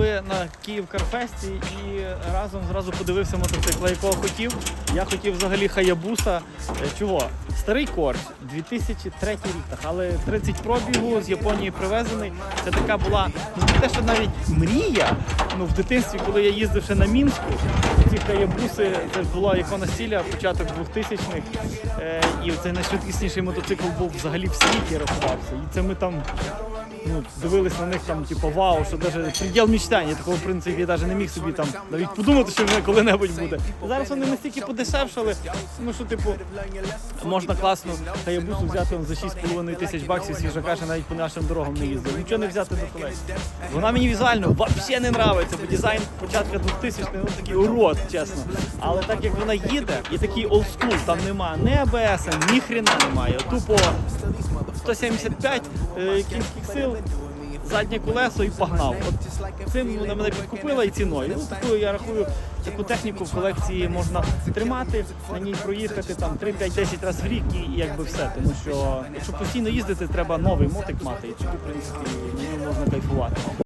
були на Київ Карфесті і разом зразу подивився мотоцикл, якого хотів. Я хотів взагалі Хаябуса. Е, Чого? Старий корч, 2003 рік, але 30 пробігу з Японії привезений. Це така була ну, те, що навіть мрія. Ну, в дитинстві, коли я їздив ще на Мінську, ці хаябуси це була ікона стиля, початок 2000-х. Е, і цей найшвидкісніший мотоцикл був взагалі в світі рахувався. І це ми там ну, дивились на них там, типу, вау, що навіть приділ мечтань. Я такого в принципі я навіть не міг собі там навіть подумати, що вже коли-небудь буде. Зараз вони настільки подешевшали, ну що, типу, можна класно хаябусу взяти за 6,5 тисяч баксів свіжака, що навіть по нашим дорогам не їздив. Нічого не взяти до колес. Вона мені візуально взагалі не нравиться, бо дизайн початка 2000 ну такий урод, чесно. Але так як вона їде, і такий олдскул, там нема ні АБС, ні хрена немає. Тупо 175 е, кінських сил, заднє колесо і погнав. От цим вона мене підкупила і ціною. Ну, таку я рахую, таку техніку в колекції можна тримати, на ній проїхати там 3-5-10 разів в рік і якби все. Тому що якщо постійно їздити, треба новий мотик мати, і тоді, в принципі, на ньому можна кайфувати.